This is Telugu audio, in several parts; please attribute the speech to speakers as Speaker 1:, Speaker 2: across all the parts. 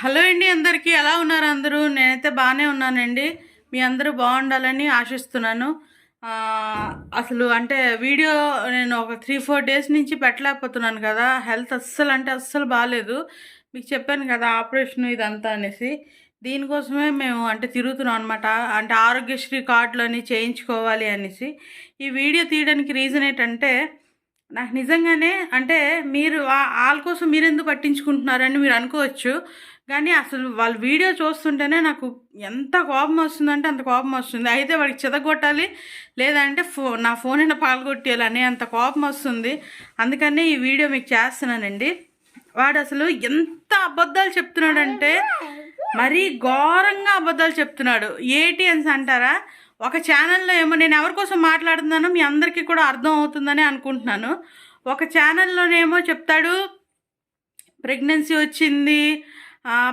Speaker 1: హలో అండి అందరికీ. ఎలా ఉన్నారు అందరూ? నేనైతే బాగానే ఉన్నానండి. మీ అందరూ బాగుండాలని ఆశిస్తున్నాను. అసలు అంటే వీడియో నేను ఒక త్రీ ఫోర్ డేస్ నుంచి పెట్టలేకపోతున్నాను కదా. హెల్త్ అస్సలు అంటే అస్సలు బాగాలేదు మీకు చెప్పాను కదా ఆపరేషన్ ఇదంతా అనేసి. దీనికోసమే మేము అంటే తిరుగుతున్నాం అనమాట అంటే ఆరోగ్యశ్రీ కార్డులని చేయించుకోవాలి అనేసి. ఈ వీడియో తీయడానికి రీజన్ ఏంటంటే నాకు నిజంగానే అంటే మీరు వాళ్ళ కోసం మీరెందుకు పట్టించుకుంటున్నారని మీరు అనుకోవచ్చు. కానీ అసలు వాళ్ళ వీడియో చూస్తుంటేనే నాకు ఎంత కోపం వస్తుందంటే అంత కోపం వస్తుంది. అయితే వాడికి చెదగొట్టాలి లేదంటే ఫో నా ఫోన్ అయినా పాల్గొట్టేయాలి అనే అంత కోపం వస్తుంది. అందుకనే ఈ వీడియో మీకు చేస్తున్నానండి. వాడు అసలు ఎంత అబద్ధాలు చెప్తున్నాడంటే మరీ ఘోరంగా అబద్ధాలు చెప్తున్నాడు. ఏటీఎన్స్ అంటారా? ఒక ఛానల్లో ఏమో నేను ఎవరి కోసం మాట్లాడుతున్నానో మీ అందరికీ కూడా అర్థం అవుతుందని అనుకుంటున్నాను. ఒక ఛానల్లోనేమో చెప్తాడు ప్రెగ్నెన్సీ వచ్చింది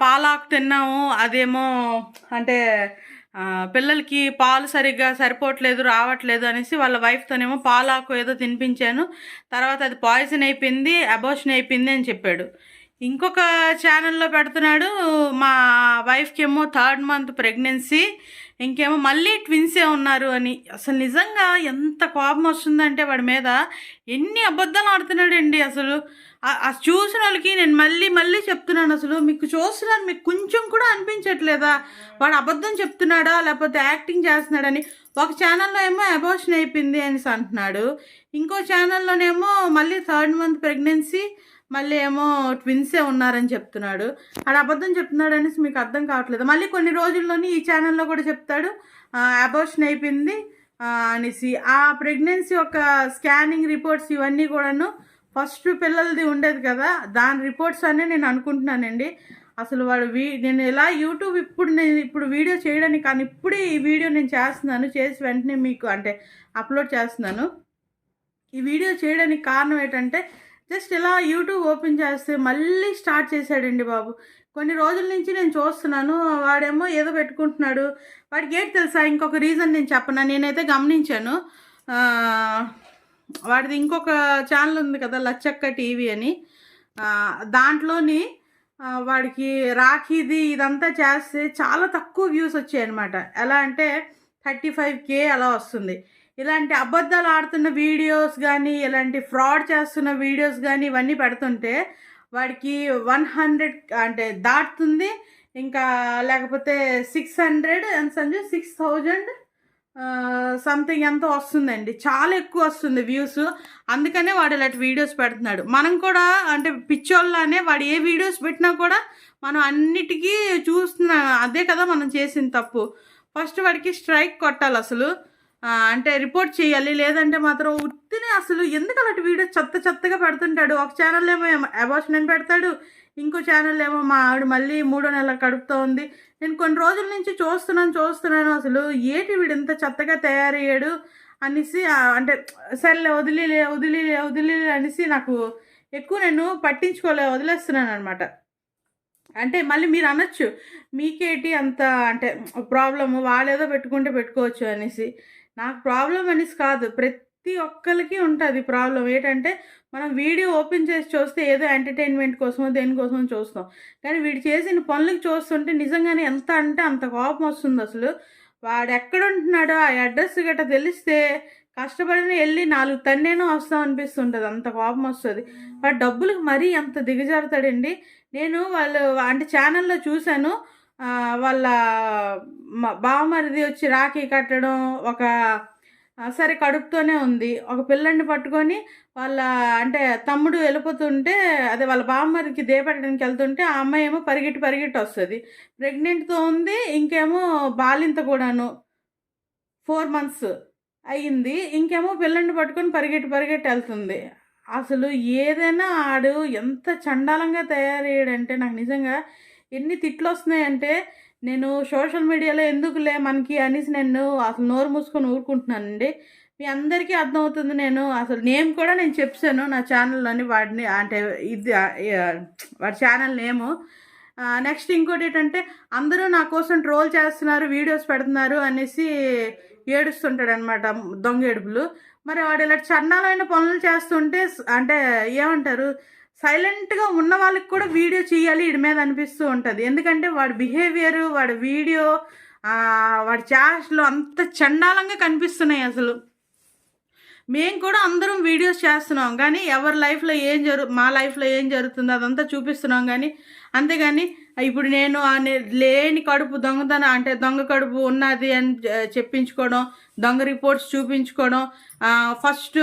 Speaker 1: పాలాకు తిన్నాము అదేమో అంటే పిల్లలకి పాలు సరిగ్గా సరిపోవట్లేదు రావట్లేదు అనేసి వాళ్ళ వైఫ్తోనేమో పాలాకు ఏదో తినిపించాను. తర్వాత అది పాయిజన్ అయిపోయింది అబోషన్ అయిపోయింది అని చెప్పాడు. ఇంకొక ఛానల్లో పెడుతున్నాడు మా వైఫ్కి ఏమో థర్డ్ మంత్ ప్రెగ్నెన్సీ ఇంకేమో మళ్ళీ ట్విన్సే ఉన్నారు అని. అసలు నిజంగా ఎంత కోపం వస్తుందంటే వాడి మీద ఎన్ని అబద్ధాలు ఆడుతున్నాడండి అసలు. ఆ- చూసిన వాళ్ళకి నేను మళ్ళీ మళ్ళీ చెప్తున్నాను అసలు. మీకు చూస్తున్నాను మీకు కొంచెం కూడా అనిపించట్లేదా? వాడు అబద్ధం చెప్తున్నాడా? లేకపోతే యాక్టింగ్ చేస్తున్నాడని. ఒక ఛానల్లో ఏమో అబోషన్ అయిపోయింది అనేసి అంటున్నాడు. ఇంకో ఛానల్లోనేమో మళ్ళీ థర్డ్ మంత్ ప్రెగ్నెన్సీ మళ్ళీ ఏమో ట్విన్సే ఉన్నారని చెప్తున్నాడు. ఆడ అబద్ధం చెప్తున్నాడు అనేసి మీకు అర్థం కావట్లేదు. మళ్ళీ కొన్ని రోజుల్లోనే ఈ ఛానల్లో కూడా చెప్తాడు. అబోషన్ అయిపోయింది అనేసి. ఆ ప్రెగ్నెన్సీ యొక్క స్కానింగ్ రిపోర్ట్స్ ఇవన్నీ కూడాను ఫస్ట్ పిల్లలది ఉండేది కదా దాని రిపోర్ట్స్ అనే నేను అనుకుంటున్నానండి. అసలు వాడు వీ నేను ఎలా యూట్యూబ్ ఇప్పుడు నేను ఇప్పుడు వీడియో చేయడానికి కానీ ఇప్పుడే ఈ వీడియో నేను చేస్తున్నాను చేసి వెంటనే మీకు అంటే అప్లోడ్ చేస్తున్నాను. ఈ వీడియో చేయడానికి కారణం ఏంటంటే జస్ట్ ఇలా యూట్యూబ్ ఓపెన్ చేస్తే మళ్ళీ స్టార్ట్ చేశాడండి బాబు. కొన్ని రోజుల నుంచి నేను చూస్తున్నాను వాడేమో ఏదో పెట్టుకుంటున్నాడు. వాడికి ఏంటి తెలుసా? ఇంకొక రీజన్ నేను చెప్పనా? నేనైతే గమనించాను. వాడిది ఇంకొక ఛానల్ ఉంది కదా లచ్చక్క టీవీ అని. దాంట్లోని వాడికి రాఖీది ఇదంతా చేస్తే చాలా తక్కువ వ్యూస్ వచ్చాయి అనమాట ఎలా అంటే థర్టీ ఫైవ్ కే అలా వస్తుంది. ఇలాంటి అబద్ధాలు ఆడుతున్న వీడియోస్ కానీ ఇలాంటి ఫ్రాడ్ చేస్తున్న వీడియోస్ కానీ ఇవన్నీ పెడుతుంటే వాడికి వన్ హండ్రెడ్ అంటే దాటుతుంది. ఇంకా లేకపోతే సిక్స్ హండ్రెడ్ ఎంత సంజు సిక్స్ థౌజండ్ సంథింగ్ ఎంతో వస్తుందండి. చాలా ఎక్కువ వస్తుంది వ్యూస్. అందుకనే వాడు ఇలాంటి వీడియోస్ పెడుతున్నాడు. మనం కూడా అంటే పిచ్చోళ్ళనే వాడు ఏ వీడియోస్ పెట్టినా కూడా మనం అన్నిటికీ చూస్తున్నా అదే కదా మనం చేసిన తప్పు. ఫస్ట్ వాడికి స్ట్రైక్ కొట్టాలి అసలు. అంటే రిపోర్ట్ చేయాలి లేదంటే మాత్రం ఉత్తినే అసలు ఎందుకు అలాంటి వీడియో చెత్త చెత్తగా పెడుతుంటాడు? ఒక ఛానల్ ఏమో అబార్షన్ అని పెడతాడు ఇంకో ఛానల్ ఏమో మా ఆవిడ మళ్ళీ మూడో నెల కడుపుతో ఉంది. నేను కొన్ని రోజుల నుంచి చూస్తున్నాను చూస్తున్నాను అసలు ఏటి వీడు ఇంత చెత్తగా తయారయ్యాడు అనేసి అంటే సర్లే వదిలిలే వదిలిలే వదిలిలే అనేసి నాకు ఎక్కువ నేను పట్టించుకోలే వదిలేస్తున్నాను అనమాట అంటే మళ్ళీ మీరు అనొచ్చు మీకేటి అంత అంటే ప్రాబ్లమ్ వాళ్ళేదో పెట్టుకుంటే పెట్టుకోవచ్చు అనేసి. నాకు ప్రాబ్లం అనేసి కాదు. ప్రతి ఒక్కరికి ఉంటుంది ప్రాబ్లం ఏంటంటే మనం వీడియో ఓపెన్ చేసి చూస్తే ఏదో ఎంటర్టైన్మెంట్ కోసమో దేనికోసమో చూస్తాం. కానీ వీడు చేసిన పనులకు చూస్తుంటే నిజంగానే ఎంత అంటే అంత కోపం వస్తుంది అసలు. వాడు ఎక్కడుంటున్నాడో ఆ అడ్రస్ గట్రా తెలిస్తే కష్టపడిన వెళ్ళి నాలుగు తన్నేనో వస్తాం అనిపిస్తుంటుంది. అంత కోపం వస్తుంది. వాడు డబ్బులకు మరీ అంత దిగజారుతాడండి. నేను వాళ్ళు అంటే ఛానల్లో చూశాను. వాళ్ళ బావమరిది వచ్చి రాఖీ కట్టడం ఒక సరే కడుపుతోనే ఉంది. ఒక పిల్లని పట్టుకొని వాళ్ళ అంటే తమ్ముడు వెళ్ళిపోతుంటే అదే వాళ్ళ బావమరికి దేపెట్టడానికి వెళ్తుంటే ఆ అమ్మాయి ఏమో పరిగెట్టి పరిగెట్టి వస్తుంది. ప్రెగ్నెంట్తో ఉంది ఇంకేమో బాలింత కూడాను. ఫోర్ మంత్స్ అయ్యింది ఇంకేమో పిల్లని పట్టుకొని పరిగెట్టి పరిగెట్టి వెళ్తుంది. అసలు ఏదైనా ఆడు ఎంత చండాలంగా తయారయ్యాడంటే నాకు నిజంగా ఎన్ని తిట్లు వస్తున్నాయంటే నేను సోషల్ మీడియాలో ఎందుకులే మనకి అనేసి నేను అసలు నోరు మూసుకొని ఊరుకుంటున్నానండి. మీ అందరికీ అర్థమవుతుంది నేను అసలు నేమ్ కూడా నేను చెప్పాను నా ఛానల్లోని వాడిని అంటే ఇది వాడి ఛానల్ నేము. నెక్స్ట్ ఇంకోటి ఏంటంటే అందరూ నా కోసం ట్రోల్ చేస్తున్నారు వీడియోస్ పెడుతున్నారు అనేసి ఏడుస్తుంటాడు అనమాట దొంగ ఏడుపులు. మరి వాడు ఇలా చన్నాలైన పనులు చేస్తుంటే అంటే ఏమంటారు సైలెంట్గా ఉన్న వాళ్ళకి కూడా వీడియో చేయాలి వీడి మీద అనిపిస్తూ ఉంటుంది. ఎందుకంటే వాడి బిహేవియర్ వాడి వీడియో వాడి చాష్లు అంత చండాలంగా కనిపిస్తున్నాయి అసలు. మేము కూడా అందరం వీడియోస్ చేస్తున్నాం. కానీ ఎవరి లైఫ్లో ఏం జరు మా లైఫ్లో ఏం జరుగుతుందో అదంతా చూపిస్తున్నాం కానీ అంతేగాని ఇప్పుడు నేను లేని కడుపు దొంగతనం అంటే దొంగ కడుపు ఉన్నది అని చెప్పించుకోవడం దొంగ రిపోర్ట్స్ చూపించుకోవడం ఫస్ట్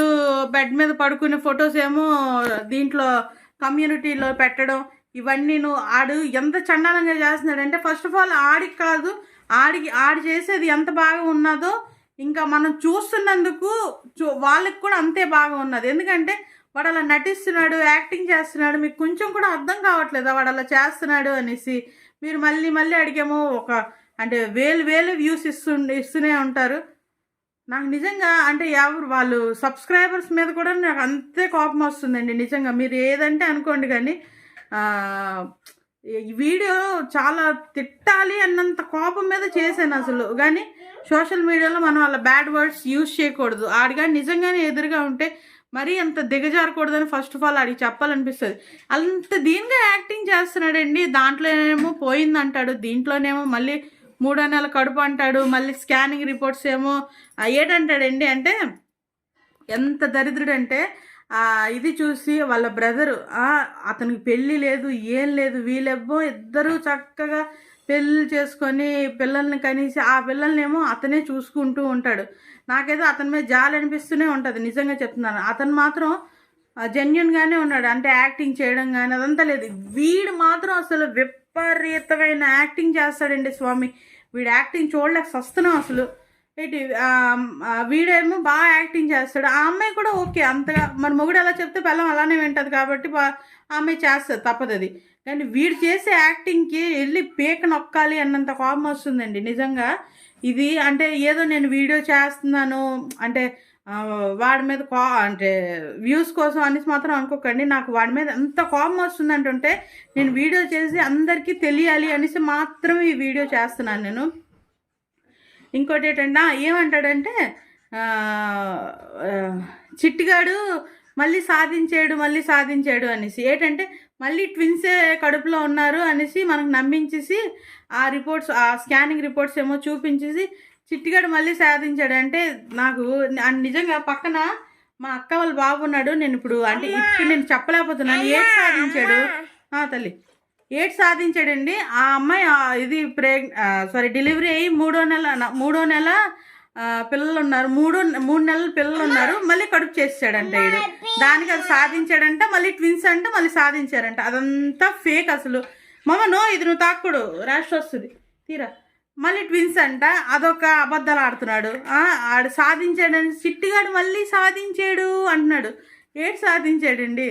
Speaker 1: బెడ్ మీద పడుకునే ఫొటోస్ ఏమో దీంట్లో కమ్యూనిటీలో పెట్టడం ఇవన్నీ నువ్వు ఆడు ఎంత చండాలంగా చేస్తున్నాడంటే ఫస్ట్ ఆఫ్ ఆల్ ఆడికి కాదు ఆడికి ఆడి చేసేది ఎంత బాగా ఉన్నదో ఇంకా మనం చూస్తున్నందుకు చూ వాళ్ళకి కూడా అంతే బాగా ఉన్నది. ఎందుకంటే వాడు అలా నటిస్తున్నాడు యాక్టింగ్ చేస్తున్నాడు మీకు కొంచెం కూడా అర్థం కావట్లేదా వాడు అలా చేస్తున్నాడు అనేసి. మీరు మళ్ళీ మళ్ళీ అడిగేమో ఒక అంటే వేలు వేలు వ్యూస్ ఇస్తు ఇస్తూనే ఉంటారు. నాకు నిజంగా అంటే ఎవరు వాళ్ళు సబ్స్క్రైబర్స్ మీద కూడా నాకు అంతే కోపం వస్తుందండి. నిజంగా మీరు ఏదంటే అనుకోండి కానీ ఈ వీడియో చాలా తిట్టాలి అన్నంత కోపం మీద చేశాను అసలు. కానీ సోషల్ మీడియాలో మనం అలా బ్యాడ్ వర్డ్స్ యూజ్ చేయకూడదు. ఆడిగా నిజంగానే ఎదురుగా ఉంటే మరీ అంత దిగజారకూడదని ఫస్ట్ ఆఫ్ ఆల్ ఆడికి చెప్పాలనిపిస్తుంది. అంత దీనిగా యాక్టింగ్ చేస్తున్నాడండి. దాంట్లోనేమో పోయిందంటాడు. దీంట్లోనేమో మళ్ళీ మూడో నెల కడుపు అంటాడు మళ్ళీ స్కానింగ్ రిపోర్ట్స్ ఏమో ఏడంటాడండి ఏటంటాడండి అంటే ఎంత దరిద్రుడంటే ఇది చూసి వాళ్ళ బ్రదరు అతనికి పెళ్ళి లేదు ఏం లేదు వీళ్ళెవ్వో ఇద్దరూ చక్కగా పెళ్ళి చేసుకొని పిల్లల్ని కనీసి ఆ పిల్లల్నేమో అతనే చూసుకుంటూ ఉంటాడు. నాకైతే అతని మీద జాలి అనిపిస్తూనే ఉంటుంది నిజంగా చెప్తున్నాను. అతను మాత్రం జెన్యున్గానే ఉన్నాడు. అంటే యాక్టింగ్ చేయడం కానీ అదంతా లేదు. వీడు మాత్రం అసలు విపరీతమైన యాక్టింగ్ చేస్తాడండి స్వామి. వీడు యాక్టింగ్ చూడలేక సస్తున్నాం అసలు. ఏంటి వీడేమో బాగా యాక్టింగ్ చేస్తాడు. ఆ అమ్మాయి కూడా ఓకే అంతగా మన మొగుడు ఎలా చెప్తే పిల్లం అలానే వింటది కాబట్టి ఆ అమ్మాయి చేస్తుంది తప్పదు అది కానీ వీడు చేసే యాక్టింగ్కి వెళ్ళి పీక నొక్కాలి అన్నంత కోపం వస్తుందండి నిజంగా. ఇది అంటే ఏదో నేను వీడియో చేస్తున్నాను అంటే వాడి మీద కో అంటే వ్యూస్ కోసం అనేసి మాత్రం అనుకోకండి. నాకు వాడి మీద ఎంత కోపం వస్తుంది అంటుంటే నేను వీడియో చేసి అందరికీ తెలియాలి అనేసి మాత్రమే ఈ వీడియో చేస్తున్నాను నేను. ఇంకోటి ఏంటంటే ఏమంటాడంటే చిట్టిగాడు మళ్ళీ సాధించాడు మళ్ళీ సాధించాడు అనేసి. ఏంటంటే మళ్ళీ ట్విన్సే కడుపులో ఉన్నారు అనేసి మనకు నమ్మించేసి ఆ రిపోర్ట్స్ ఆ స్కానింగ్ రిపోర్ట్స్ ఏమో చూపించేసి చిట్టిగాడు మళ్ళీ సాధించాడు. అంటే నాకు నిజంగా పక్కన మా అక్క వాళ్ళ బాబు ఉన్నాడు. నేను ఇప్పుడు అంటే ఇప్పుడు నేను చెప్పలేకపోతున్నాను. ఏది సాధించాడు. ఆ, తల్లి. ఏటి సాధించాడండి. ఆ అమ్మాయి ఇది ప్రెగ్ సారీ డెలివరీ అయ్యి మూడో నెల మూడో నెల పిల్లలు ఉన్నారు. మూడో మూడు నెలల పిల్లలు ఉన్నారు. మళ్ళీ కడుపు చేసాడంట వీడు దానికి అది సాధించాడంట మళ్ళీ ట్విన్స్ అంటే మళ్ళీ సాధించారంట అదంతా ఫేక్ అసలు. మామ నో ఇది నువ్వు తాక్కూడు. ర్యాష్ వస్తుంది. తీరా. మళ్ళీ ట్విన్స్ అంట అదొక అబద్ధాలు ఆడుతున్నాడు. ఆడు సాధించాడని చిట్టిగాడు మళ్ళీ సాధించాడు అంటున్నాడు. ఏడు సాధించాడండి?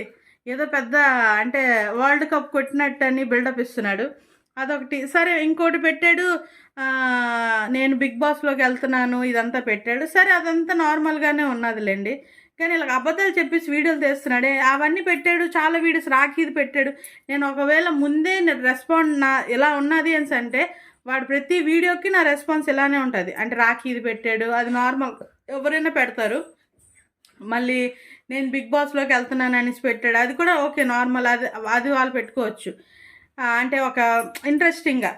Speaker 1: ఏదో పెద్ద అంటే వరల్డ్ కప్ కొట్టినట్టు అని బిల్డప్ ఇస్తున్నాడు. అదొకటి. సరే ఇంకోటి పెట్టాడు. నేను బిగ్ బాస్లోకి వెళ్తున్నాను ఇదంతా పెట్టాడు. సరే అదంతా నార్మల్గానే ఉన్నదిలేండి. కానీ ఇలా అబద్ధాలు చెప్పేసి వీడియోలు తీస్తున్నాడే. అవన్నీ పెట్టాడు చాలా వీడియోస్. రాఖీది పెట్టాడు. నేను ఒకవేళ ముందే రెస్పాండ్ నా ఇలా ఉన్నది అని అంటే వాడు ప్రతి వీడియోకి నా రెస్పాన్స్ ఇలానే ఉంటుంది. అంటే రాఖీది పెట్టాడు అది నార్మల్ ఎవరైనా పెడతారు. మళ్ళీ నేను బిగ్ బాస్లోకి వెళ్తున్నాను అనేసి పెట్టాడు అది కూడా ఓకే నార్మల్ అది అది వాళ్ళు పెట్టుకోవచ్చు. అంటే ఒక ఇంట్రెస్టింగ్గా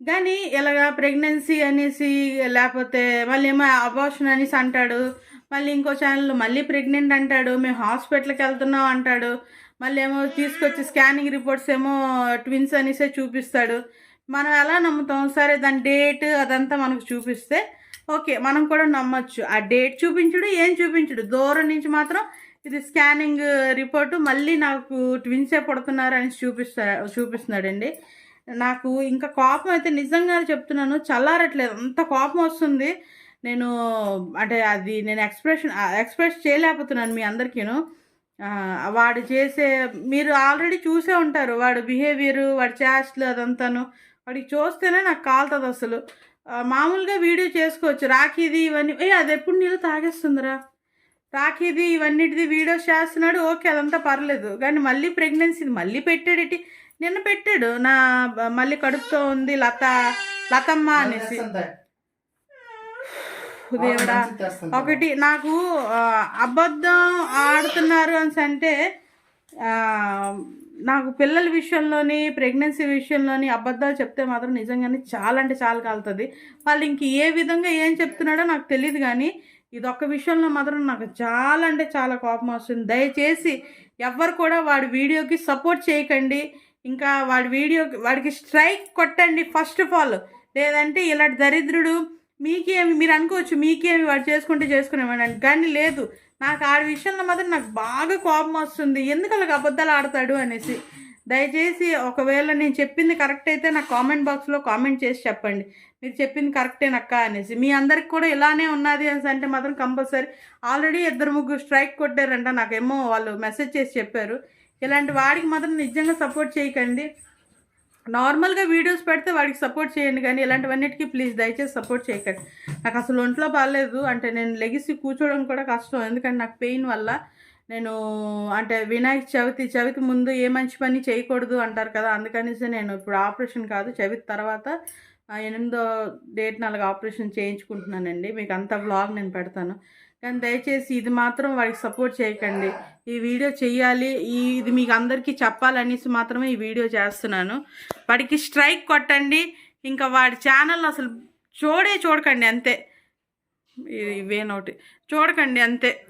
Speaker 1: కానీ ఇలాగా ప్రెగ్నెన్సీ అనేసి లేకపోతే మళ్ళీ ఏమో అబార్షన్ అనేసి అంటాడు మళ్ళీ ఇంకో ఛానల్లో మళ్ళీ ప్రెగ్నెంట్ అంటాడు మేము హాస్పిటల్కి వెళ్తున్నాం అంటాడు మళ్ళీ ఏమో తీసుకొచ్చి స్కానింగ్ రిపోర్ట్స్ ఏమో ట్విన్స్ అనేసే చూపిస్తాడు. మనం ఎలా నమ్ముతాం? సరే దాని డేట్ అదంతా మనకు చూపిస్తే ఓకే మనం కూడా నమ్మొచ్చు. ఆ డేట్ చూపించుడు ఏం చూపించుడు? దూరం నుంచి మాత్రం ఇది స్కానింగ్ రిపోర్టు మళ్ళీ నాకు ట్విన్సే పడుతున్నారు అని చూపిస్తా చూపిస్తున్నాడండి. నాకు ఇంకా కోపం అయితే నిజంగా చెప్తున్నాను చల్లారట్లేదు. అంత కోపం వస్తుంది. నేను అంటే అది నేను ఎక్స్ప్రెషన్ ఎక్స్ప్రెస్ చేయలేకపోతున్నాను మీ అందరికీను. వాడు చేసే మీరు ఆల్రెడీ చూసే ఉంటారు. వాడు బిహేవియర్ వాడి చేస్ట్లు అదంతాను. వాడికి చూస్తేనే నాకు కాలుతుంది అసలు. మామూలుగా వీడియో చేసుకోవచ్చు. రాఖీది ఇవన్నీ ఏ అది ఎప్పుడు నీళ్ళు తాగేస్తుందిరా? రాఖీది ఇవన్నిటిది వీడియోస్ చేస్తున్నాడు ఓకే అదంతా పర్లేదు. కానీ మళ్ళీ ప్రెగ్నెన్సీది మళ్ళీ పెట్టాడేటి నిన్న పెట్టాడు. నా మళ్ళీ కడుపుతో ఉంది లత లతమ్మ అనేసి. దేవుడా. ఒకటి నాకు అబద్ధం ఆడుతున్నారు అని అంటే నాకు పిల్లల విషయంలోని ప్రెగ్నెన్సీ విషయంలోని అబద్ధాలు చెప్తే మాత్రం నిజంగానే చాలా అంటే చాలా కాలుతుంది. వాళ్ళు ఇంక ఏ విధంగా ఏం చెప్తున్నాడో నాకు తెలియదు కానీ ఇదొక విషయంలో మాత్రం నాకు చాలా అంటే చాలా కోపం వస్తుంది. దయచేసి ఎవ్వరు కూడా వాడి వీడియోకి సపోర్ట్ చేయకండి. ఇంకా వాడి వీడియో వాడికి స్ట్రైక్ కొట్టండి ఫస్ట్ ఆఫ్ ఆల్. లేదంటే ఇలాంటి దరిద్రుడు మీకేమి మీరు అనుకోవచ్చు మీకేమి వాడు చేసుకుంటే చేసుకునేవాడండి కానీ లేదు నాకు ఆ విషయంలో మాత్రం నాకు బాగా కోపం వస్తుంది. ఎందుకు అలాగ అబద్ధాలు ఆడతాడు అనేసి. దయచేసి ఒకవేళ నేను చెప్పింది కరెక్ట్ అయితే నాకు కామెంట్ బాక్స్లో కామెంట్ చేసి చెప్పండి. మీరు చెప్పింది కరెక్టేనక్క అనేసి. మీ అందరికి కూడా ఇలానే ఉన్నది అనేసి అంటే మాత్రం కంపల్సరీ ఆల్రెడీ ఇద్దరు ముగ్గురు స్ట్రైక్ కొట్టారంట. నాకేమో వాళ్ళు మెసేజ్ చేసి చెప్పారు. ఇలాంటి వాడికి మాత్రం నిజంగా సపోర్ట్ చేయకండి. నార్మల్గా వీడియోస్ పెడితే వాడికి సపోర్ట్ చేయండి కానీ ఇలాంటివన్నిటికీ ప్లీజ్ దయచేసి సపోర్ట్ చేయకండి. నాకు అసలు ఒంట్లో బాగాలేదు. అంటే నేను లెగిసి కూర్చోవడం కూడా కష్టం. ఎందుకంటే నాకు పెయిన్ వల్ల నేను అంటే వినాయక చవితి చవితి ముందు ఏ మంచి పని చేయకూడదు అంటారు కదా అందుకనేసి నేను ఇప్పుడు ఆపరేషన్ కాదు చవితి తర్వాత ఎనిమిదో డేట్ నాలుగు ఆపరేషన్ చేయించుకుంటున్నానండి. మీకు అంత వ్లాగ్ నేను పెడతాను. కానీ దయచేసి ఇది మాత్రం వాడికి సపోర్ట్ చేయకండి. ఈ వీడియో చెయ్యాలి. ఈ ఇది మీకు అందరికీ చెప్పాలనేసి మాత్రమే ఈ వీడియో చేస్తున్నాను. వాడికి స్ట్రైక్ కొట్టండి. ఇంకా వాడి ఛానల్ అసలు చూడే చూడకండి అంతే. ఇవేనోటి చూడకండి అంతే.